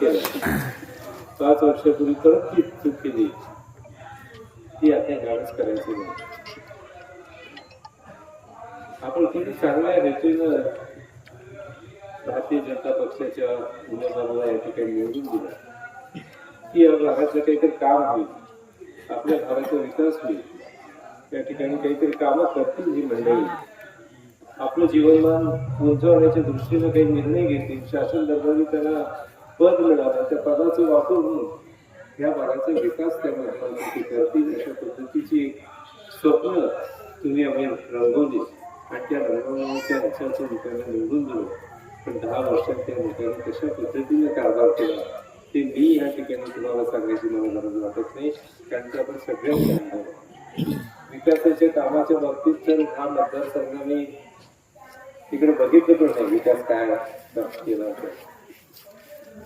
केलं. पाच वर्षापूर्वी परत ती चूक केली. ती आता गाडच करायची नाही. आपण किती चांगल्या रीतीनं भारतीय जनता पक्षाच्या उमेदवाराला या ठिकाणी निवडून दिलं. की या भागाचं काहीतरी काम होईल आपल्या भागाचा विकास होईल त्या ठिकाणी काहीतरी कामं करतील ही मंडळी. आपलं जीवनमान उंचावण्याच्या दृष्टीनं काही निर्णय घेतील शासन दरबारी त्याला पद मिळालं त्या पदाचा वापर होऊन या भागाचा विकास त्या माध्यमातून करतील अशा पद्धतीची एक स्वप्न तुम्ही आम्ही रंगवली. आणि त्या रंगवण्याच्या ह्याच्याच्या लोकांना निवडून दिलो. पण दहा वर्षात त्या लोकांनी कशा पद्धतीने कारभार केला ते मी या ठिकाणी तुम्हाला सांगायची मला गरज वाटत नाही. कारण ते आपण सगळ्यांनी विकासाच्या कामाच्या बाबतीत तर हा मतदारसंघ मी तिकडे बघितलं पण नाही विकास काय केला तर.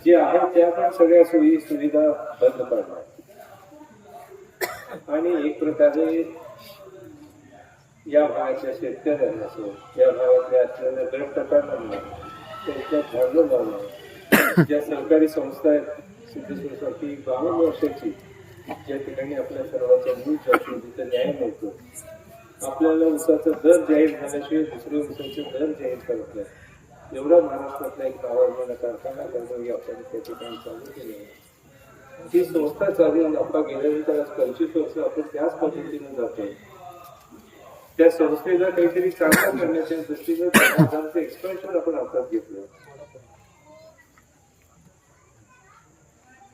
जे आहे त्या पण सगळ्या सोयी सुविधा बंद पडल्या. आणि एक प्रकारे या भागाच्या शेतकऱ्यांना असो या भागातल्या असलेल्या गट प्रकारांना त्यांच्या झाडलं जाणं ज्या सरकारी संस्था आहेत सिद्धेश्वरसाठी बावन्न वर्षाची ज्या ठिकाणी आपल्या सर्वांच्या मूळ जाती तिथं न्याय मिळतो. आपल्याला उसाचा दर जाहीर झाल्याशिवाय दुसऱ्या उसाचे दर जाहीर करत नाही. एवढा महाराष्ट्रातला एक नावाजलेला कारखाना कर्मयोगी आपण त्या ठिकाणी चालू केले ती संस्था चालून नफा गेल्यानंतर आज पंचवीस वर्ष आपण त्याच पद्धतीने जातो त्या संस्थेला काहीतरी चांगलं करण्याच्या दृष्टीनं एक्सपेन्शन आपण हातात घेतलं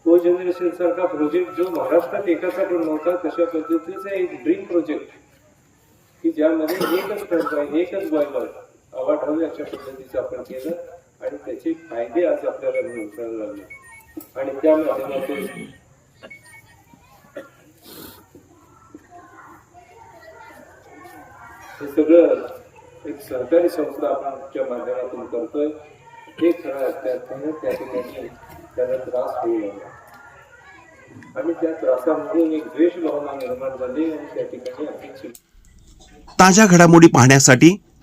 को जनरेशन सारखा प्रोजेक्ट जो महाराष्ट्रात एकाचा पण नव्हता तशा पद्धतीचा एक ड्रीम प्रोजेक्ट की ज्यामध्ये एकच टर्बाईन एकच बॉयलर अवाढव्य अशा पद्धतीचं आपण केलं आणि त्याचे फायदे आज आपल्याला मिळायला लागले. आणि त्या माध्यमातून हे सगळं एक सरकारी संस्था आपण आमच्या माध्यमातून करतोय. हे खरं अर्थानं त्या ठिकाणी त्यांना त्रास होऊ लागला. आणि त्या त्रासामधून एक द्वेष भावना निर्माण झाली आणि त्या ठिकाणी अपेक्षित ताज्या घडामोडी पाहण्यासाठी